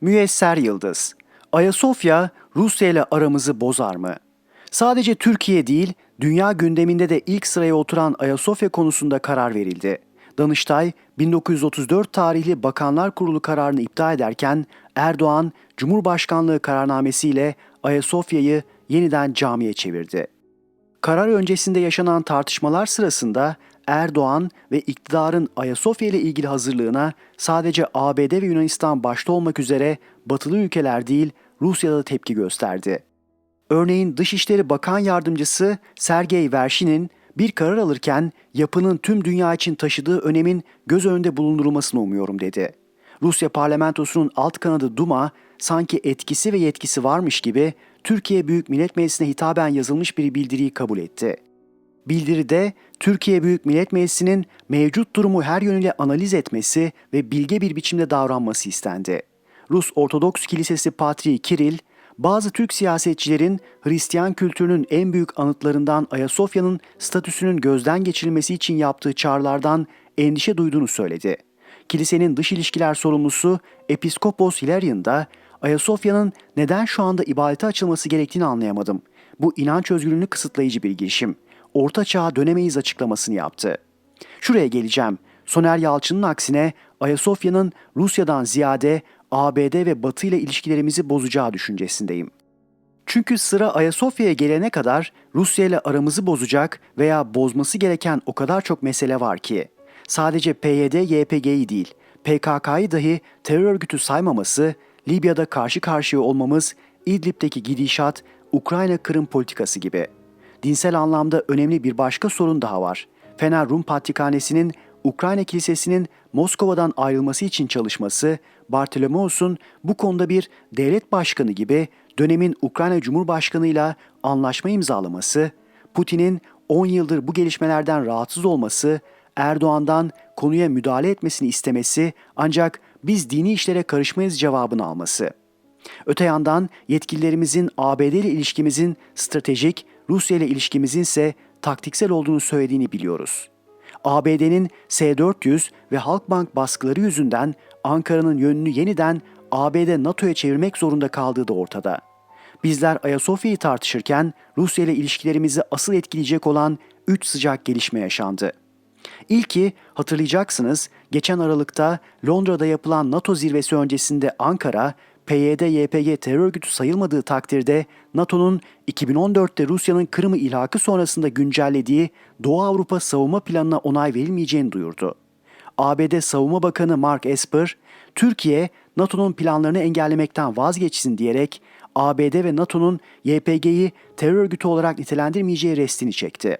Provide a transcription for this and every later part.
Müyesser Yıldız Ayasofya Rusya ile aramızı bozar mı? Sadece Türkiye değil, dünya gündeminde de ilk sıraya oturan Ayasofya konusunda karar verildi. Danıştay 1934 tarihli Bakanlar Kurulu kararını iptal ederken Erdoğan Cumhurbaşkanlığı kararnamesiyle Ayasofya'yı yeniden camiye çevirdi. Karar öncesinde yaşanan tartışmalar sırasında Erdoğan ve iktidarın Ayasofya ile ilgili hazırlığına sadece ABD ve Yunanistan başta olmak üzere batılı ülkeler değil Rusya'da da tepki gösterdi. Örneğin Dışişleri Bakan Yardımcısı Sergey Vershin'in bir karar alırken yapının tüm dünya için taşıdığı önemin göz önünde bulundurulmasını umuyorum dedi. Rusya parlamentosunun alt kanadı Duma sanki etkisi ve yetkisi varmış gibi Türkiye Büyük Millet Meclisi'ne hitaben yazılmış bir bildiriyi kabul etti. Bildiride Türkiye Büyük Millet Meclisi'nin mevcut durumu her yönüyle analiz etmesi ve bilge bir biçimde davranması istendi. Rus Ortodoks Kilisesi Patriği Kiril, bazı Türk siyasetçilerin Hristiyan kültürünün en büyük anıtlarından Ayasofya'nın statüsünün gözden geçirilmesi için yaptığı çağrılardan endişe duyduğunu söyledi. Kilisenin dış ilişkiler sorumlusu Episkopos Hilarion da Ayasofya'nın neden şu anda ibadete açılması gerektiğini anlayamadım. Bu inanç özgürlüğünü kısıtlayıcı bir girişim. Orta çağa dönemeyiz açıklamasını yaptı. Şuraya geleceğim. Soner Yalçın'ın aksine Ayasofya'nın Rusya'dan ziyade ABD ve Batı ile ilişkilerimizi bozacağı düşüncesindeyim. Çünkü sıra Ayasofya'ya gelene kadar Rusya ile aramızı bozacak veya bozması gereken o kadar çok mesele var ki. Sadece PYD, YPG'yi değil, PKK'yı dahi terör örgütü saymaması, Libya'da karşı karşıya olmamız, İdlib'deki gidişat, Ukrayna-Kırım politikası gibi. Dinsel anlamda önemli bir başka sorun daha var. Fener Rum Patrikhanesi'nin Ukrayna Kilisesi'nin Moskova'dan ayrılması için çalışması, Bartolomeos'un bu konuda bir devlet başkanı gibi dönemin Ukrayna Cumhurbaşkanı'yla anlaşma imzalaması, Putin'in 10 yıldır bu gelişmelerden rahatsız olması, Erdoğan'dan konuya müdahale etmesini istemesi ancak biz dini işlere karışmayız cevabını alması. Öte yandan yetkililerimizin ABD ile ilişkimizin stratejik, Rusya ile ilişkimizin ise taktiksel olduğunu söylediğini biliyoruz. ABD'nin S-400 ve Halkbank baskıları yüzünden Ankara'nın yönünü yeniden ABD NATO'ya çevirmek zorunda kaldığı da ortada. Bizler Ayasofya'yı tartışırken Rusya ile ilişkilerimizi asıl etkileyecek olan 3 sıcak gelişme yaşandı. İlki hatırlayacaksınız geçen Aralık'ta Londra'da yapılan NATO zirvesi öncesinde Ankara, PYD-YPG terör örgütü sayılmadığı takdirde NATO'nun 2014'te Rusya'nın Kırım'ı ilhakı sonrasında güncellediği Doğu Avrupa savunma planına onay verilmeyeceğini duyurdu. ABD Savunma Bakanı Mark Esper, Türkiye NATO'nun planlarını engellemekten vazgeçsin diyerek ABD ve NATO'nun YPG'yi terör örgütü olarak nitelendirmeyeceği restini çekti.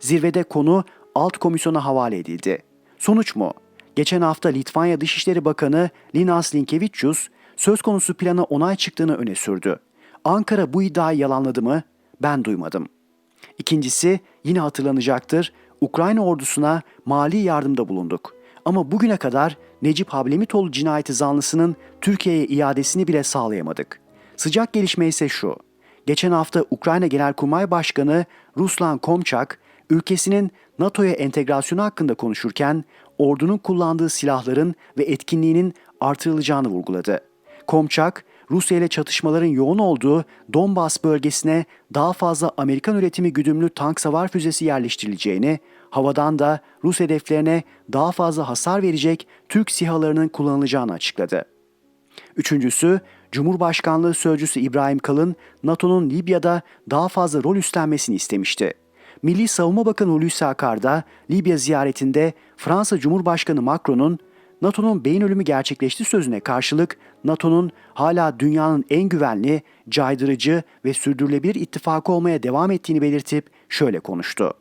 Zirvede konu alt komisyona havale edildi. Sonuç mu? Geçen hafta Litvanya Dışişleri Bakanı Linas Linkevičius söz konusu plana onay çıktığını öne sürdü. Ankara bu iddiayı yalanladı mı? Ben duymadım. İkincisi yine hatırlanacaktır. Ukrayna ordusuna mali yardımda bulunduk. Ama bugüne kadar Necip Hablemitoğlu cinayeti zanlısının Türkiye'ye iadesini bile sağlayamadık. Sıcak gelişme ise şu. Geçen hafta Ukrayna Genelkurmay Başkanı Ruslan Komçak, ülkesinin NATO'ya entegrasyonu hakkında konuşurken ordunun kullandığı silahların ve etkinliğinin artırılacağını vurguladı. Komçak, Rusya ile çatışmaların yoğun olduğu Donbas bölgesine daha fazla Amerikan üretimi güdümlü tank savar füzesi yerleştirileceğini, havadan da Rus hedeflerine daha fazla hasar verecek Türk sihalarının kullanılacağını açıkladı. Üçüncüsü, Cumhurbaşkanlığı Sözcüsü İbrahim Kalın, NATO'nun Libya'da daha fazla rol üstlenmesini istemişti. Milli Savunma Bakanı Hulusi Akar da Libya ziyaretinde Fransa Cumhurbaşkanı Macron'un NATO'nun beyin ölümü gerçekleşti sözüne karşılık NATO'nun hala dünyanın en güvenli, caydırıcı ve sürdürülebilir ittifakı olmaya devam ettiğini belirtip şöyle konuştu.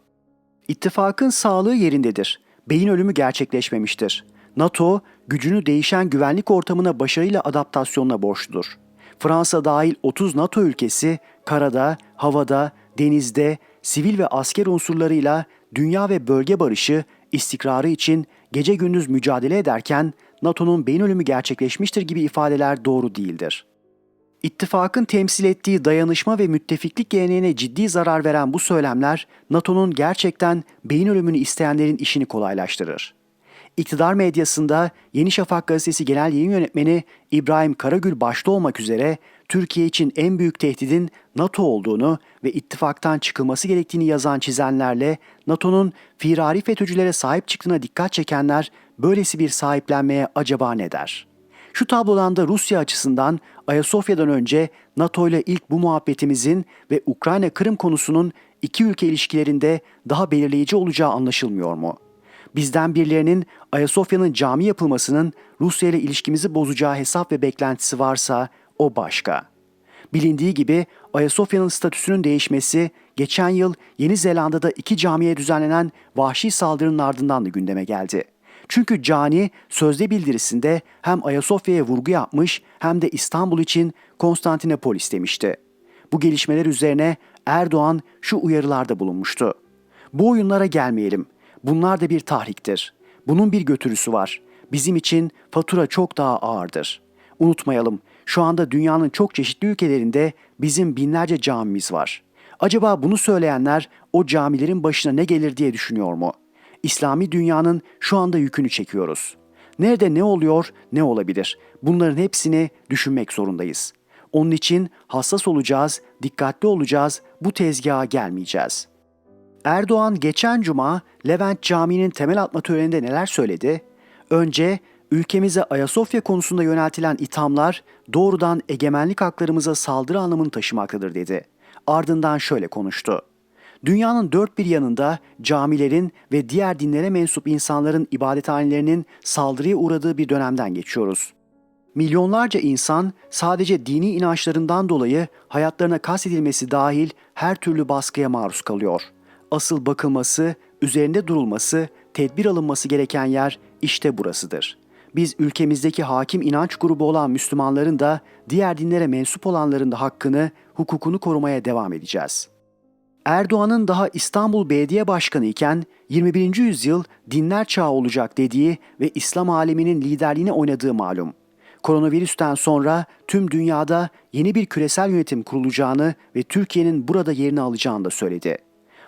İttifakın sağlığı yerindedir. Beyin ölümü gerçekleşmemiştir. NATO, gücünü değişen güvenlik ortamına başarıyla adaptasyonla borçludur. Fransa dahil 30 NATO ülkesi karada, havada, denizde, sivil ve asker unsurlarıyla dünya ve bölge barışı, istikrarı için gece gündüz mücadele ederken NATO'nun beyin ölümü gerçekleşmiştir gibi ifadeler doğru değildir. İttifakın temsil ettiği dayanışma ve müttefiklik geleneğine ciddi zarar veren bu söylemler NATO'nun gerçekten beyin ölümünü isteyenlerin işini kolaylaştırır. İktidar medyasında Yeni Şafak gazetesi genel yayın yönetmeni İbrahim Karagül başta olmak üzere Türkiye için en büyük tehdidin NATO olduğunu ve ittifaktan çıkılması gerektiğini yazan çizenlerle NATO'nun firari FETÖ'cülere sahip çıktığına dikkat çekenler böylesi bir sahiplenmeye acaba ne der? Şu tablodan da Rusya açısından Ayasofya'dan önce NATO ile ilk bu muhabbetimizin ve Ukrayna-Kırım konusunun iki ülke ilişkilerinde daha belirleyici olacağı anlaşılmıyor mu? Bizden birilerinin Ayasofya'nın cami yapılmasının Rusya ile ilişkimizi bozacağı hesap ve beklentisi varsa o başka. Bilindiği gibi Ayasofya'nın statüsünün değişmesi geçen yıl Yeni Zelanda'da iki camiye düzenlenen vahşi saldırının ardından da gündeme geldi. Çünkü cani sözde bildirisinde hem Ayasofya'ya vurgu yapmış hem de İstanbul için Konstantinopol istemişti. Bu gelişmeler üzerine Erdoğan şu uyarılarda bulunmuştu. Bu oyunlara gelmeyelim. Bunlar da bir tahriktir. Bunun bir götürüsü var. Bizim için fatura çok daha ağırdır. Unutmayalım, şu anda dünyanın çok çeşitli ülkelerinde bizim binlerce camimiz var. Acaba bunu söyleyenler o camilerin başına ne gelir diye düşünüyor mu? İslami dünyanın şu anda yükünü çekiyoruz. Nerede ne oluyor, ne olabilir? Bunların hepsini düşünmek zorundayız. Onun için hassas olacağız, dikkatli olacağız, bu tezgaha gelmeyeceğiz.'' Erdoğan geçen cuma Levent Camii'nin temel atma töreninde neler söyledi? Önce ülkemize Ayasofya konusunda yöneltilen ithamlar doğrudan egemenlik haklarımıza saldırı anlamını taşımaktadır dedi. Ardından şöyle konuştu. Dünyanın dört bir yanında camilerin ve diğer dinlere mensup insanların ibadethanelerinin saldırıya uğradığı bir dönemden geçiyoruz. Milyonlarca insan sadece dini inançlarından dolayı hayatlarına kastedilmesi dahil her türlü baskıya maruz kalıyor. Asıl bakılması, üzerinde durulması, tedbir alınması gereken yer işte burasıdır. Biz ülkemizdeki hakim inanç grubu olan Müslümanların da diğer dinlere mensup olanların da hakkını, hukukunu korumaya devam edeceğiz. Erdoğan'ın daha İstanbul Belediye Başkanı iken 21. yüzyıl dinler çağı olacak dediği ve İslam aleminin liderliğini oynadığı malum. Koronavirüsten sonra tüm dünyada yeni bir küresel yönetim kurulacağını ve Türkiye'nin burada yerini alacağını da söyledi.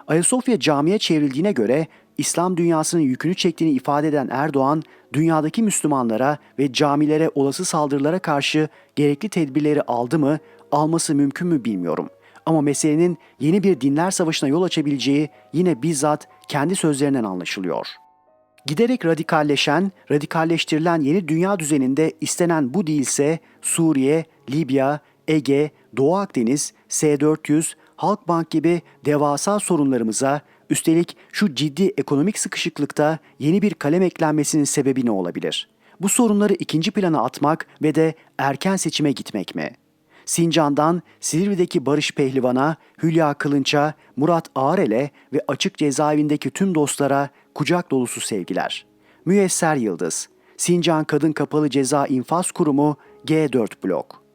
Ayasofya camiye çevrildiğine göre İslam dünyasının yükünü çektiğini ifade eden Erdoğan, dünyadaki Müslümanlara ve camilere olası saldırılara karşı gerekli tedbirleri aldı mı, alması mümkün mü bilmiyorum. Ama meselenin yeni bir dinler savaşına yol açabileceği yine bizzat kendi sözlerinden anlaşılıyor. Giderek radikalleşen, radikalleştirilen yeni dünya düzeninde istenen bu değilse Suriye, Libya, Ege, Doğu Akdeniz, S-400, Halkbank gibi devasa sorunlarımıza, üstelik şu ciddi ekonomik sıkışıklıkta yeni bir kalem eklenmesinin sebebi ne olabilir? Bu sorunları ikinci plana atmak ve de erken seçime gitmek mi? Sincan'dan Silivri'deki Barış Pehlivan'a, Hülya Kılınç'a, Murat Ağrel'e ve açık cezaevindeki tüm dostlara kucak dolusu sevgiler. Müyesser Yıldız, Sincan Kadın Kapalı Ceza İnfaz Kurumu G4 Blok